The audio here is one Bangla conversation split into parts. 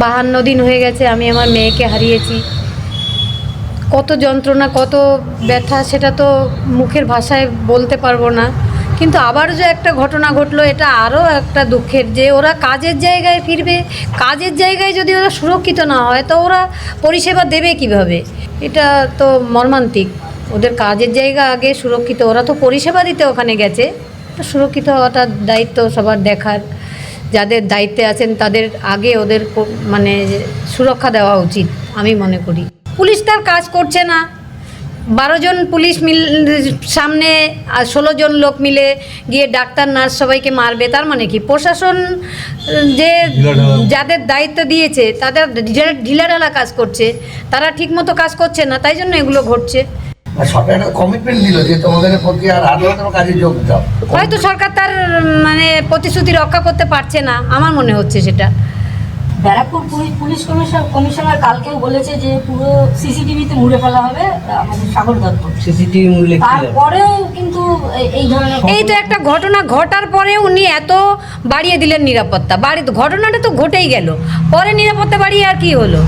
বাহান্ন দিন হয়ে গেছে, আমি আমার মেয়েকে হারিয়েছি। কত যন্ত্রণা, কত ব্যথা, সেটা তো মুখের ভাষায় বলতে পারব না। কিন্তু আবার যে একটা ঘটনা ঘটলো, এটা আরও একটা দুঃখের যে ওরা কাজের জায়গায় ফিরবে, কাজের জায়গায় যদি ওরা সুরক্ষিত না হয়, তো ওরা পরিষেবা দেবে কীভাবে? এটা তো মর্মান্তিক। ওদের কাজের জায়গা আগে সুরক্ষিত, ওরা তো পরিষেবা দিতে ওখানে গেছে। তো সুরক্ষিত হওয়াটা দায়িত্ব সবার দেখার। যাদের দায়িত্বে আছেন তাদের আগে ওদের মানে সুরক্ষা দেওয়া উচিত আমি মনে করি। পুলিশ তার কাজ করছে না। বারো জন পুলিশ মিল সামনে আর ষোলো জন লোক মিলে গিয়ে ডাক্তার নার্স সবাইকে মারবে তার মানে কি? প্রশাসন যে যাদের দায়িত্ব দিয়েছে তাদের ঢিলা- ঢিলাঢালা কাজ করছে তারা ঠিকমতো কাজ করছে না তাই জন্য এগুলো ঘটছে। সরকার একটা কমিটমেন্ট দিল যে তোমাদের প্রতি আর আদালতের কাজে যোগ দাও। হয়তো সরকার তার মানে প্রতিশ্রুতি রক্ষা করতে পারছে না আমার মনে হচ্ছে সেটা। Barrackpore police police commission commissioner কালকেও বলেছে যে পুরো সিসিটিভিতে মুড়ে ফেলা হবে আমাদের সাগর দত্ত। সিসিটিভি মূল্যে তারপরেও কিন্তু এই- এই ধরনের এই তো একটা ঘটনা ঘটার পরে উনি এত বাড়িয়ে দিলেন নিরাপত্তা। বাড়ি ঘটনাটা তো ঘটেই গেল। পরে নিরাপত্তা বাড়িয়ে আর কি হলো?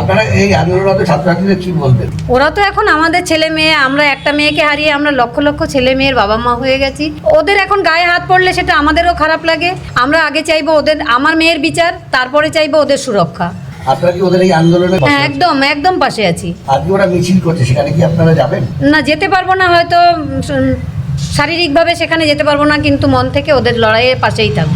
আপনারা এই আন্দোলনরত ছাত্রছাত্রীদের কি বলবেন? ওরা তো এখন আমাদের ছেলে মেয়ে আমরা একটা মেয়েকে হারিয়ে আমরা লক্ষ লক্ষ ছেলে মেয়ের বাবা মা হয়ে গেছি। ওদের এখন গায়ে হাত পড়লে সেটা আমাদেরও খারাপ লাগে। আমরা আগে চাইব ওদের আমার মেয়ের বিচার তারপরে চাইব ওদের সুরক্ষা। আপনারা কি ওদের এই আন্দোলনে হ্যাঁ একদম একদম পাশে আছি। আজকে ওরা মিছিল করছে সেখানে কি আপনারা যাবেন? না যেতে পারব না হয়তো শারীরিকভাবে সেখানে যেতে পারব না কিন্তু মন থেকে ওদের লড়াইয়ের পাশেই থাকব।